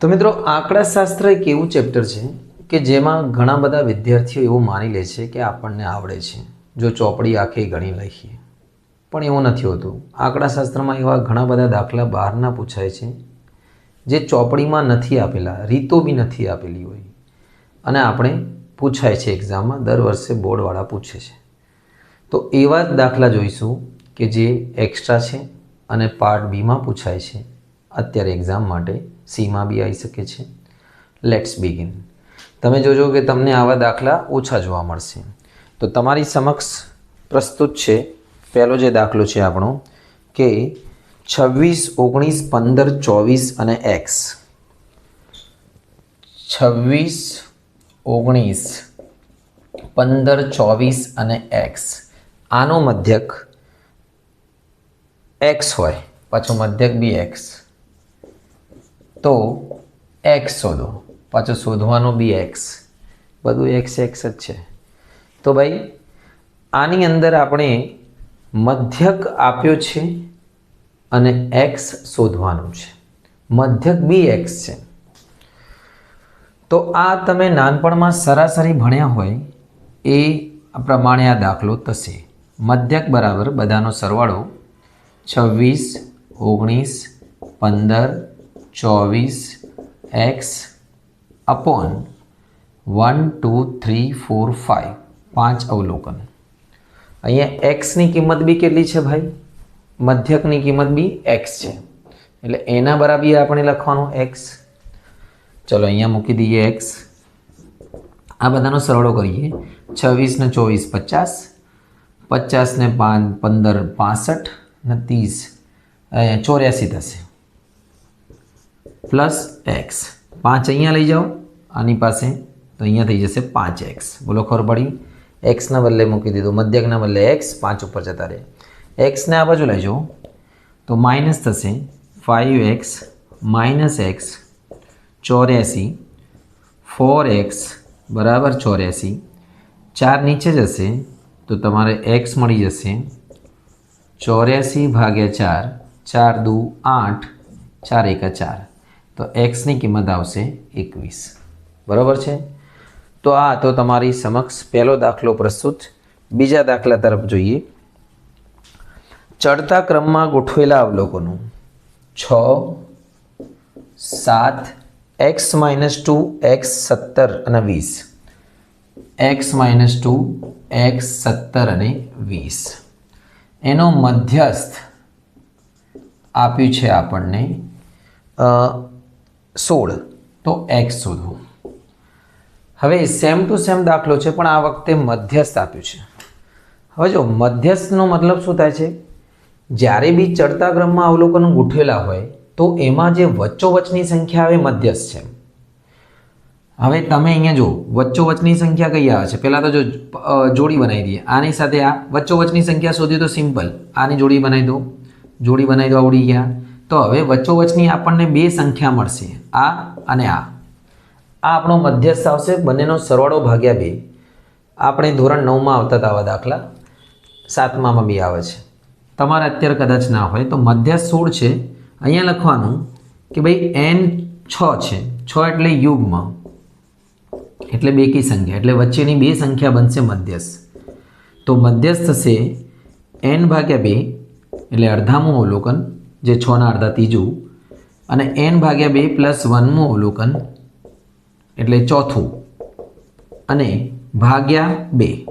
તો મિત્રો, આંકડાશાસ્ત્ર એક એવું ચેપ્ટર છે કે જેમાં ઘણા બધા વિદ્યાર્થીઓ એવું માની લે છે કે આપણને આવડે છે. જો ચોપડી આખી ગણી લખીએ પણ એવું નથી હોતું. આંકડાશાસ્ત્રમાં એવા ઘણા બધા દાખલા બહારના પૂછાય છે જે ચોપડીમાં નથી આપેલા, રીતો બી નથી આપેલી હોય. અને આપણે પૂછાય છે એક્ઝામમાં, દર વર્ષે બોર્ડવાળા પૂછે છે. તો એવા જ દાખલા જોઈશું કે જે એક્સ્ટ્રા છે અને પાર્ટ બીમાં પૂછાય છે અત્યારે એક્ઝામ માટે. સીમાં બી આવી શકે છે. લેટ્સ બિગિન તમે જોજો કે તમને આવા દાખલા ઓછા જોવા મળશે. તો તમારી સમક્ષ પ્રસ્તુત છે, પહેલો જે દાખલો છે આપણો, કે છવ્વીસ, ઓગણીસ, પંદર, ચોવીસ અને એક્સ છવ્વીસ, ઓગણીસ, પંદર, ચોવીસ અને એક્સ આનો મધ્યક એક્સ હોય, પાછો મધ્યક બી એક્સ તો એક્સ શોધો. પાછો શોધવાનો બી એક્સ બધું એક્સ એક્સ જ છે. તો ભાઈ, આની અંદર આપણે મધ્યક આપ્યો છે અને એક્સ શોધવાનું છે. મધ્યક બી એક્સ છે. તો આ તમે નાનપણમાં સરાસરી ભણ્યા હોય એ પ્રમાણે આ દાખલો થશે. મધ્યક બરાબર બધાનો સરવાળો છવ્વીસ, ઓગણીસ, પંદર ચોવીસ x upon one, two, three, four, five, પાંચ અવલોકન. અહીંયા એક્સની કિંમત બી કેટલી છે ભાઈ? મધ્યકની કિંમત બી એક્સ છે. એટલે એના બરાબર આપણે લખવાનું એક્સ. ચલો અહીંયા મૂકી દઈએ એક્સ. આ બધાનો સરવાળો કરીએ. છવ્વીસ ને ચોવીસ, પચાસ. પચાસ ને પાંચ, પંદર, પાસઠ. ને ત્રીસ. ચોર્યાસી થશે. પ્લસ એક્સ પાંચ અહીંયા લઈ જાઓ આની પાસે તો અહીંયા થઈ જશે પાંચ એક્સ બોલો ખબર પડી એક્સના બદલે મૂકી દીધું મધ્યકના બદલે એક્સ પાંચ ઉપર જતા રહે એક્સને આ બાજુ લઈ જાઓ તો માઇનસ થશે ફાઇવ એક્સ માઇનસ એક્સ ચોર્યાસી ફોર એક્સ બરાબર ચોર્યાસી ચાર નીચે જશે તો તમારે એક્સ મળી જશે ચોર્યાસી ભાગ્યા ચાર ચાર દુ આઠ ચાર એકા ચાર તો એક્સની કિંમત આવશે એકવીસ. બરાબર છે? તો આ તો તમારી સમક્ષ પહેલો દાખલો પ્રસ્તુત. બીજા દાખલા તરફ જોઈએ. ચડતા ક્રમમાં ગોઠવેલા અવલોકનો. છ, સાત એક્સ માઇનસ ટુ એક્સ સત્તર અને વીસ. એક્સ માઇનસ ટુ એક્સ સત્તર અને વીસ. એનો મધ્યસ્થ આપ્યું છે આપણને સોળ. તો એક્સ શોધવું. હવે સેમ ટુ સેમ દાખલો છે, પણ આ વખતે મધ્યસ્થ આપ્યું છે. હવે જો મધ્યસ્થનો મતલબ શું થાય છે? જ્યારે બી ચડતા ક્રમમાં અવલોકનો ગોઠવેલા હોય, તો એમાં જે વચ્ચોવચની સંખ્યા આવે મધ્યસ્થ છે હવે તમે અહીંયા જો વચ્ચોવચની સંખ્યા કઈ આવે છે? પહેલાં તો જો જોડી બનાવી દઈએ. આની સાથે આ વચ્ચોવચની સંખ્યા શોધી તો સિમ્પલ. આની જોડી બનાવી દો. જોડી બનાવી દો, આવડી ગયા. તો હવે વચ્ચોવચની આપણને બે સંખ્યા મળશે, આ અને આ. આ આપણો મધ્યસ્થ આવશે, બંનેનો સરવાળો ભાગ્યા બે. આપણે ધોરણ નવમાં આવતા હતા આવા દાખલા. સાતમામાં બી આવે છે. તમારે અત્યારે કદાચ ના હોય, તો મધ્યસ્થ સોળ છે. અહીંયા લખવાનું કે ભાઈ એન છ છે. છ એટલે યુગ્મ. એટલે બેકી સંખ્યા. એટલે વચ્ચેની બે સંખ્યા બનશે મધ્યસ્થ. તો મધ્યસ્થ થશે એન ભાગ્યા બે, એટલે અડધામું અવલોકન જે છના અડધા ત્રીજું, અને એન ભાગ્યા બે પ્લસ વનમું અવલોકન એટલે ચોથું, અને ભાગ્યા બે.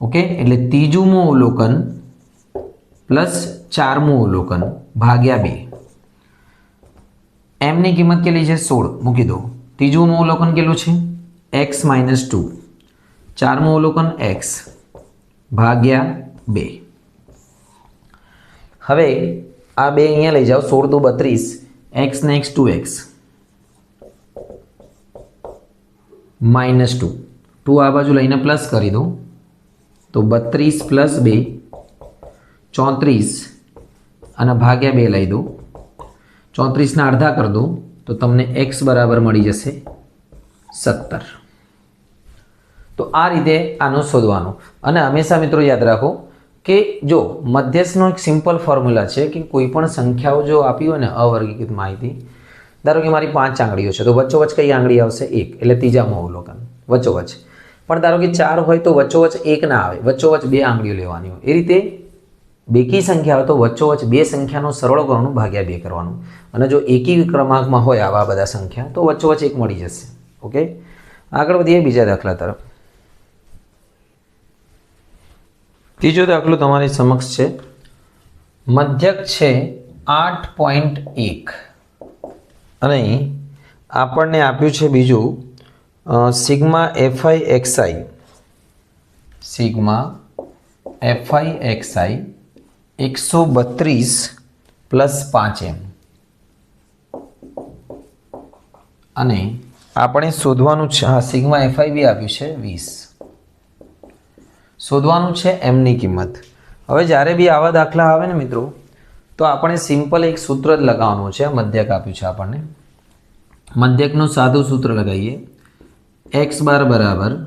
ઓકે? એટલે ત્રીજુંમું અવલોકન પ્લસ ચારમું અવલોકન ભાગ્યા બે. એમની કિંમત કેટલી છે? સોળ. મૂકી દો. ત્રીજું અવલોકન કેટલું છે? એક્સ માઇનસ ટુ ચારમું અવલોકન એક્સ ભાગ્યા બે. હવે આ બે અહીંયા લઈ જાઓ, સોળ દુ બત્રીસ, એક્સ ને x two x. Minus two. Two આ બાજુ લઈને પ્લસ કરી દો તો બત્રીસ પ્લસ બે, ચોત્રીસ અને ભાગ્યા બે લઈ દો ચોત્રીસના અડધા કરી દો તો તમને એક્સ બરાબર મળી જશે સત્તર. તો આ રીતે આનું શોધવાનું. અને હંમેશા મિત્રો યાદ રાખો કે જો મધ્યસ્થનો એક સિમ્પલ ફોર્મ્યુલા છે કે કોઈ પણ સંખ્યાઓ જો આપી હોય ને અવર્ગીકૃત માહિતી, ધારો કે મારી પાંચ આંગળીઓ છે, તો વચ્ચોવચ્ચ કઈ આંગળી આવશે? એક. એટલે ત્રીજામાં અવલોકન વચ્ચોવચ્ચ. પણ ધારો કે ચાર હોય તો વચ્ચોવચ્ચ એક ના આવે. વચ્ચોવચ્ચ બે આંગળીઓ લેવાની હોય. એ રીતે બેકી સંખ્યા હોય તો વચ્ચોવચ્ચ બે સંખ્યાનો સરળ કરવાનું ભાગ્યા બે કરવાનું. અને જો એકી ક્રમાંકમાં હોય આવા બધા સંખ્યા, તો વચ્ચોવચ્ચ એક મળી જશે. ઓકે? આગળ વધીએ બીજા દાખલા તરફ. ત્રીજો દાખલો તમારી સમક્ષ છે. મધ્યક છે આઠ પોઈન્ટ એક. અને આપણને આપ્યું છે બીજું sigma f i x i. Sigma f i x i એકસો બત્રીસ પ્લસ પાંચ એમ. અને આપણે શોધવાનું છે, હા, સિગ્મા એફઆઈ બી આપ્યું છે વીસ. શોધવાનું છે એમની કિંમત. હવે જ્યારે બી આવા દાખલા આવે ને મિત્રો, તો આપણે સિમ્પલ એક સૂત્ર જ લગાવવાનું છે. મધ્યક આપ્યું છે આપણને. મધ્યકનું સાદું સૂત્ર લગાવીએ. એક્સ બાર બરાબર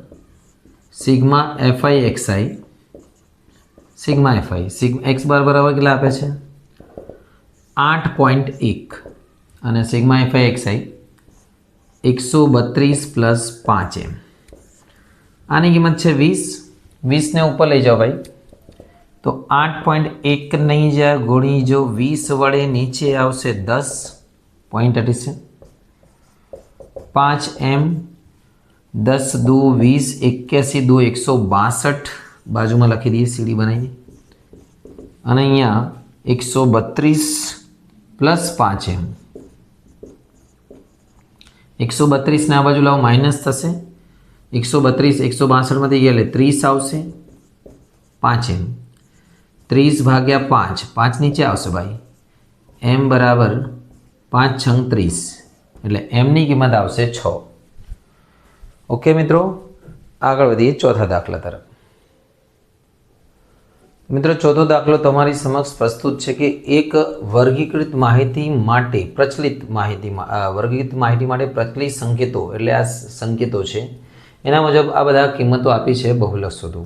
sigma f i x i sigma f i સિગ x bar બરાબર કેટલા આપે છે? આઠ પોઈન્ટ એક. અને સિગ્મા એફઆઈ એક્સઆઈ એકસો બત્રીસ પ્લસ પાંચ એમ. આની કિંમત છે વીસ. વીસને ઉપર લઈ જાઓ ભાઈ. તો આઠ પોઈન્ટ એક નહીં જાય ગુણી જો વીસ વડે નીચે આવશે દસ પોઈન્ટ અઢીસે પાંચ એમ, દસ દુ વીસ, એક્યાસી દો એકસો બાસઠ, બાજુમાં લખી દઈએ, સીડી બનાવીએ. અને અહીંયા એકસો બત્રીસ પ્લસ પાંચ એમ. એકસો બત્રીસને આ બાજુ લાવો, માઇનસ થશે. એકસો બત્રીસ, એકસો બાસઠમાંથી ગયા એટલે ત્રીસ આવશે. પાંચ એમ ત્રીસ ભાગ્યા પાંચ પાંચ નીચે આવશે ભાઈ. એમ બરાબર પાંચ છંગ ત્રીસ. એટલે એમની કિંમત આવશે છ. ઓકે મિત્રો, આગળ વધીએ ચોથા દાખલા તરફ. મિત્રો, ચોથો દાખલો તમારી સમક્ષ પ્રસ્તુત છે કે એક વર્ગીકૃત માહિતી માટે પ્રચલિત માહિતીમાં વર્ગીકૃત માહિતી માટે પ્રચલિત સંકેતો, એટલે આ સંકેતો છે. એના મુજબ આ બધા કિંમતો આપી છે બહુલક શોધો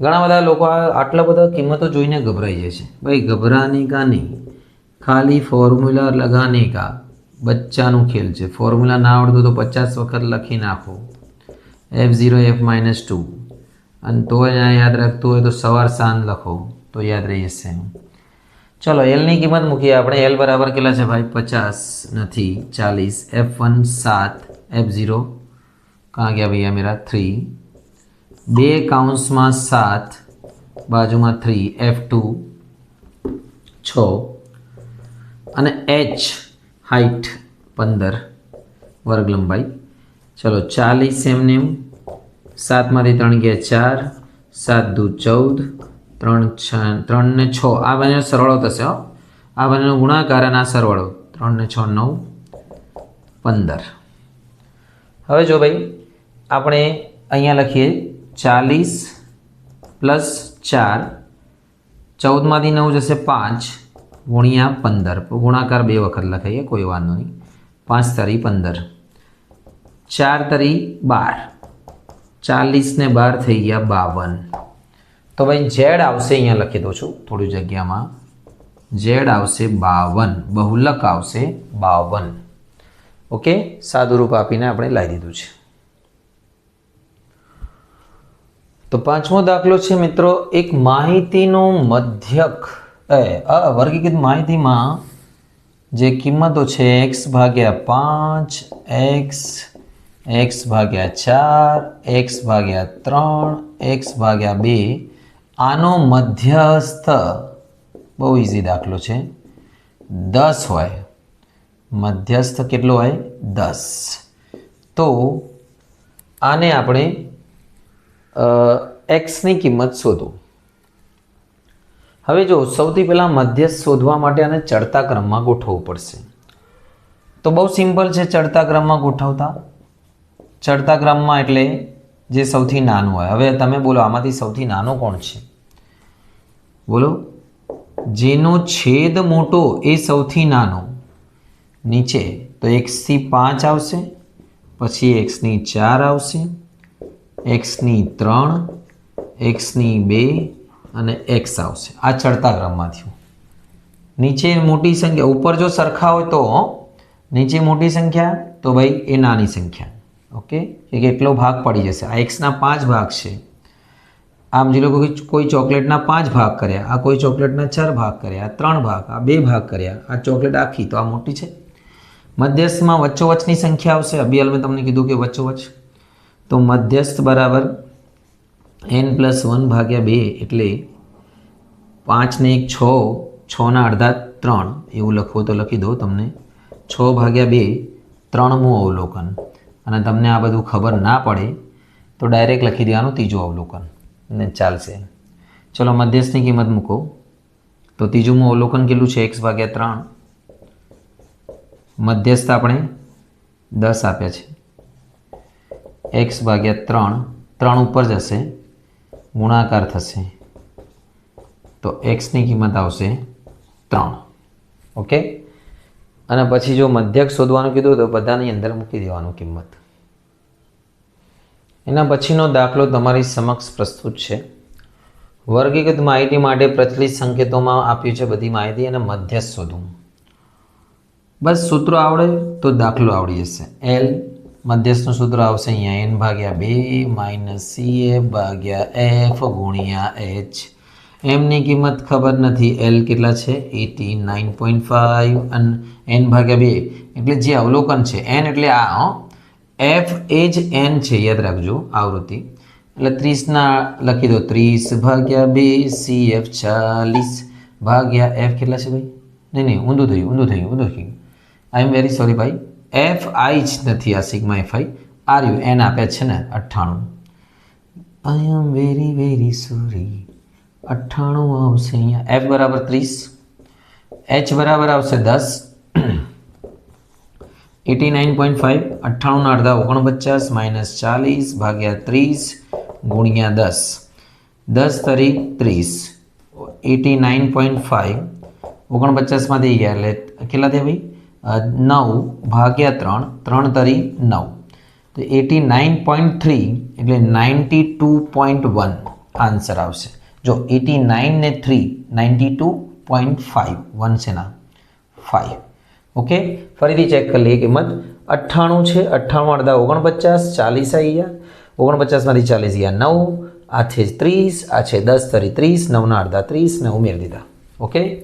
ઘણા બધા લોકો આટલા બધા કિંમતો જોઈને ગભરાઈ જાય છે. ભાઈ, ગભરાને કા નહીં ખાલી ફોર્મ્યુલા લગાને કા? બચ્ચાનું ખેલ છે. ફોર્મ્યુલા ના આવડતું તો પચાસ વખત લખી નાખો. F zero f minus two અને તો યાદ રાખતું હોય તો સવાર સાંજ લખો. તો યાદ રહી જશે ચલો એલની કિંમત મૂકીએ આપણે. એલ બરાબર કેટલા છે ભાઈ? પચાસ નથી. ચાલીસ. એફ વન સાત. એફ ઝીરો કहाँ गया भैया मेरा? થ્રી બે કાઉન્સમાં સાત બાજુમાં થ્રી એફ ટુ છ અને એચ હાઇટ પંદર વર્ગ લંબાઈ ચલો ચાલીસ એમને એમ સાતમાંથી ત્રણ ગયા ચાર સાત દુ ચૌદ ત્રણ છ ત્રણ ને છ આ બંને સરવાળો થશે હો આ બંનેનો ગુણાકાર અને આ સરવાળો ત્રણ ને છ નવ પંદર હવે જો ભાઈ આપણે અહીંયા લખીએ ચાલીસ પ્લસ ચાર, ચૌદમાંથી નવ જશે પાંચ, ગુણ્યા પંદર. ગુણાકાર બે વખત લખાઈએ, કોઈ વાંધો નહીં. પાંચ તરી પંદર. ચાર તરી બાર. ચાલીસને બાર થઈ ગયા બાવન. તો ભાઈ ઝેડ આવશે અહીંયા લખી દઉં છું, થોડી જગ્યામાં. ઝેડ આવશે બાવન. બહુલક આવશે બાવન. ઓકે? સાદુરૂપ આપીને આપણે લાવી દીધું છે. તો પાંચમો દાખલો છે મિત્રો, એક માહિતીનો મધ્યક. વર્ગીકૃત માહિતીમાં જે કિંમતો છે એક્સ ભાગ્યા પાંચ એક્સ એક્સ ભાગ્યા ચાર એક્સ ભાગ્યા ત્રણ એક્સ ભાગ્યા બે, આનો મધ્યસ્થ બહુ ઇઝી દાખલો છે. દસ હોય. મધ્યસ્થ કેટલો હોય? દસ. તો આને આપણે એક્સની કિંમત શોધો. હવે જો સૌથી પહેલાં મધ્યસ્થ શોધવા માટે આને ચડતા ક્રમમાં ગોઠવવું પડશે. તો બહુ સિમ્પલ છે, ચડતા ક્રમમાં ગોઠવતા. ચડતા ક્રમમાં એટલે જે સૌથી નાનું હોય. હવે તમે બોલો, આમાંથી સૌથી નાનો કોણ છે? બોલો. જેનો છેદ મોટો એ સૌથી નાનો. નીચે તો એક્સથી પાંચ આવશે, પછી એક્સની ચાર આવશે. એક્સની ત્રણ, એક્સની બે અને એક્સ આવશે. આ ચડતા ક્રમમાં થયું નીચે મોટી સંખ્યા. ઉપર જો સરખા હોય તો નીચે મોટી સંખ્યા, તો ભાઈ એ નાની સંખ્યા. ઓકે? કે કેટલો ભાગ પડી જશે? આ એક્સના પાંચ ભાગ છે. આમ જે લોકો કોઈ ચોકલેટના પાંચ ભાગ કર્યા, આ કોઈ ચોકલેટના ચાર ભાગ કર્યા, આ ત્રણ ભાગ, આ બે ભાગ કર્યા, આ ચોકલેટ આખી, તો આ મોટી છે. મધ્યસ્થમાં વચ્ચોવચની સંખ્યા આવશે. અભિયાલ મેં તમને કીધું કે વચ્ચોવચ તો મધ્યસ્થ બરાબર એન પ્લસ વન ભાગ્યા બે એટલે પાંચને એક છ છના અડધા ત્રણ. એવું લખવું તો લખી દો તમને. છ ભાગ્યા બે ત્રણમું અવલોકન. અને તમને આ બધું ખબર ના પડે, તો ડાયરેક્ટ લખી દેવાનું ત્રીજું અવલોકન. ને ચાલશે. ચલો મધ્યસ્થની કિંમત મૂકો. તો ત્રીજુંમાં અવલોકન કેટલું છે? એક્સ ભાગ્યા ત્રણ. મધ્યસ્થ આપણે દસ આપ્યા છે. એક્સ ભાગ્યા ત્રણ ત્રણ ઉપર જશે, ગુણાકાર થશે. તો એક્સની કિંમત આવશે ત્રણ. ઓકે? અને પછી જો મધ્યક શોધવાનું કીધું તો બધાની અંદર મૂકી દેવાનું કિંમત. એના પછીનો દાખલો તમારી સમક્ષ પ્રસ્તુત છે. વર્ગીકૃત માહિતી માટે પ્રચલિત સંકેતોમાં આપ્યું છે બધી માહિતી અને મધ્યસ્થ શોધવું. બસ સૂત્રો આવડે તો દાખલો આવડી જશે. એલ મધ્યસ્થનું સૂત્ર આવશે અહીંયા એન ભાગ્યા બે માઇનસ સી એ ભાગ્યા એફ ગુણ્યા એચ એમની કિંમત ખબર નથી. એલ કેટલા છે? એટી નાઇન પોઈન્ટ ફાઇવ અને એન ભાગ્યા બે. એટલે જે અવલોકન છે એન એટલે આ એફ એ જ એન છે, યાદ રાખજો આવૃત્તિ. એટલે ત્રીસના લખી દો. ત્રીસ ભાગ્યા બે સી એફ ચાલીસ. ભાગ્યા એફ કેટલા છે ભાઈ? નહીં નહીં, ઊંધું થયું ઊંધું થયું ઊંધું થયું. આઈ એમ વેરી સોરી ભાઈ. એફ આઈ જ નથી આ sigma f i r n આપે છે ને, અઠ્ઠાણું. I am very very sorry અઠ્ઠાણું આવશે અહીંયા. એફ બરાબર ત્રીસ. એચ બરાબર આવશે દસ. At nine point five. અઠ્ઠાણુંના અડધા ઓગણપચાસ માઇનસ ચાલીસ ભાગ્યા ત્રીસ ગુણ્યા દસ. દસ તરી ત્રીસ. Eighty nine point five. ઓગણપચાસમાંથી ગયા એટલે કેટલા થયા ભાઈ? નવ ભાગ્યા ત્રણ ત્રણ તરી નવ. તો એટી નાઇન પોઈન્ટ થ્રી એટલે ninety two point one answer આવશે. જો એટી નાઇન ને three, ninety two point five, one છે ના, ફાઇવ. ઓકે? ફરીથી ચેક કરી લઈએ કિંમત. અઠ્ઠાણું છે, અઠ્ઠાણું અડધા ઓગણપચાસ, ચાલીસ આવી ગયા. ઓગણપચાસમાંથી ચાલીસ ગયા નવ, આ છે ત્રીસ, આ છે દસ તરી ત્રીસ, નવના અડધા ત્રીસ ને ઉમેરી દીધા. ઓકે?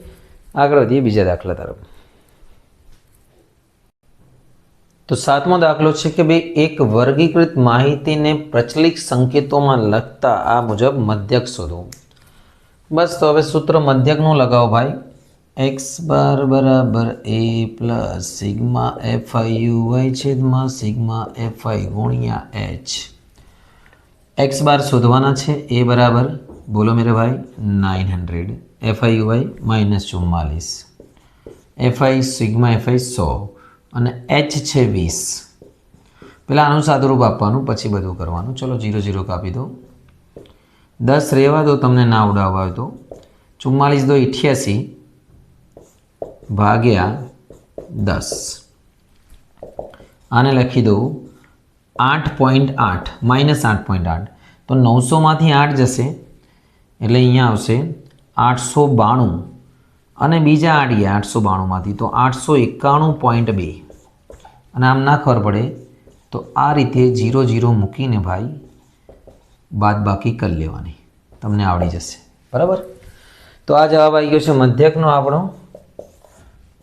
આગળ વધીએ બીજા દાખલા તરફ. તો સાતમો દાખલો છે કે ભાઈ એક વર્ગીકૃત માહિતીને પ્રચલિત સંકેતોમાં લખતા આ મુજબ મધ્યક શોધો. બસ તો હવે સૂત્ર મધ્યકનું લગાવો ભાઈ. એક્સ બાર બરાબર a plus sigma f i u y છેદમાં સિગ્મા એફ આઈ ગુણ્યા એચ એક્સ બાર શોધવાના છે. એ બરાબર, બોલો મેરે ભાઈ nine hundred f i u y minus ચુમ્માલીસ. F i sigma f i સો. અને એચ છે વીસ. પહેલાં આનું સાદુરૂપ આપવાનું, પછી બધું કરવાનું. ચલો જીરો જીરો કાપી દો દસ રહેવા દો, તમને ના ઉડાવવા હોય તો. ચુમ્માલીસ દો ઇઠ્યાસી, ભાગ્યા દસ. આને લખી દઉં, આઠ પોઈન્ટ આઠ, માઇનસ આઠ પોઈન્ટ આઠ. તો નવસોમાંથી આઠ જશે, એટલે અહીંયા આવશે આઠસો બાણું. અને બીજા આડીએ આઠસો બાણુંમાંથી, તો આઠસો એકાણું પોઈન્ટ બે. અને આમ ના ખબર પડે, તો આ રીતે જીરો જીરો મૂકીને ભાઈ બાદ બાકી કરી લેવાની. તમને આવડી જશે. બરાબર? તો આ જવાબ આવી ગયો છે મધ્યકનો આપણો.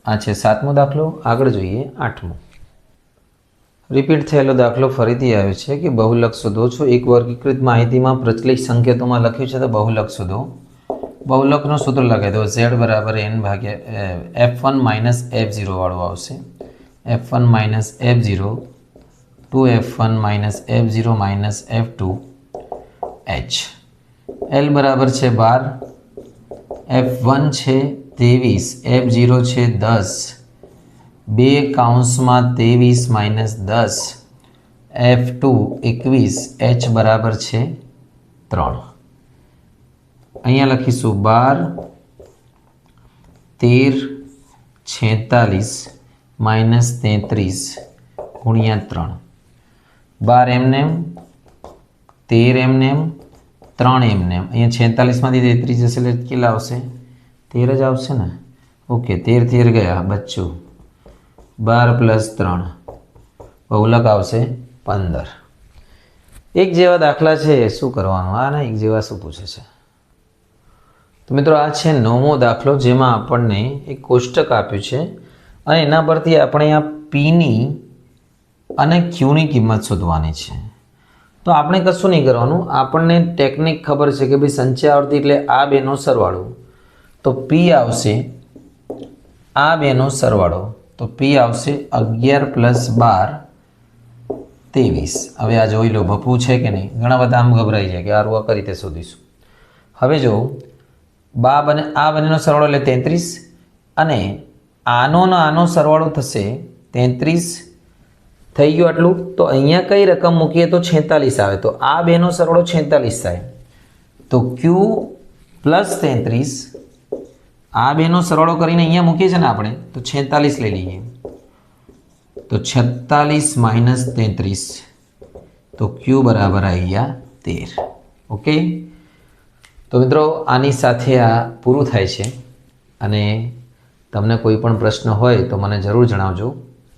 આ છે સાતમો દાખલો. આગળ જોઈએ આઠમો. રિપીટ થયેલો દાખલો ફરીથી આવ્યો છે કે બહુલક શોધો છો. એક વર્ગીકૃત માહિતીમાં પ્રચલિત સંકેતોમાં લખ્યું છે તો બહુલક શોધો. બહુલકનું સૂત્ર લગાવી દો. ઝેડ બરાબર એન ભાગ્યા f one minus f zero વાળું આવશે. F one minus f zero, two f one minus f zero minus f two h. L બરાબર છે બાર. એફ વન છે ત્રેવીસ. એફ ઝીરો છે દસ. બે કાઉન્સમાં ત્રેવીસ માઇનસ દસ. એફ ટુ એકવીસ. એચ બરાબર છે ત્રણ. અહીંયા લખીશું બાર, તેર, છેતાલીસ, માઇનસ તેત્રીસ, ગુણ્યા ત્રણ. બાર એમને એમ, તેર એમને એમ, ત્રણ એમને એમ. અહીંયા છેતાલીસમાંથી તેત્રીસ જશે એટલે કેટલા આવશે? તેર જ આવશે ને? ઓકે, તેર તેર ગયા, બચ્ચું. બાર પ્લસ ત્રણ. બહુલક આવશે પંદર. એક જેવા દાખલા છે, શું કરવાનું? આ ને એક જેવા શું પૂછે છે? તો મિત્રો આ છે નવમો દાખલો જેમાં આપણને એક કોષ્ટક આપ્યું છે અને એના પરથી આપણે આ પીની અને ક્યુની કિંમત શોધવાની છે. તો આપણે કશું નહીં કરવાનું. આપણને ટેકનિક ખબર છે કે ભાઈ સંચય આવર્તી એટલે આ બેનો સરવાળો. તો પી આવશે આ બેનો સરવાળો. તો પી આવશે અગિયાર પ્લસ બાર ત્રેવીસ. હવે આ જોઈ લો, ભપું છે કે નહીં? ઘણા બધા આમ ગભરાઈ જાય કે આ રૂઆ કઈ રીતે શોધીશું? હવે જો બા બને, આ બંનેનો સરવાળો એટલે તેત્રીસ. અને આનો ને આનો સરવાળો થશે તેત્રીસ. થઈ ગયું આટલું? તો અહીંયા કઈ રકમ મૂકીએ તો છેતાલીસ આવે. તો આ બેનો સરવાળો છેતાલીસ થાય. તો ક્યુ પ્લસ તેત્રીસ. આ બેનો સરવાળો કરીને અહીંયા મૂકીએ છીએ ને આપણે, તો છેતાલીસ લઈ લઈએ. તો છેતાલીસ માઇનસ તેત્રીસ. તો ક્યુ બરાબર આવી ગયા તેર. ઓકે? તો મિત્રો, આની સાથે આ પૂરું થાય છે. અને તમને કોઈ પણ પ્રશ્ન હોય તો મને જરૂર જણાવજો.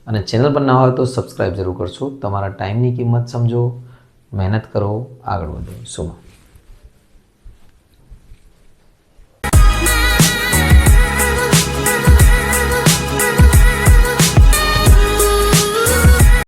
અને ચેનલ પર ના હોય તો સબસ્ક્રાઈબ જરૂર કરશો. તમારા ટાઈમની કિંમત સમજો. મહેનત કરો. આગળ વધો. શુભ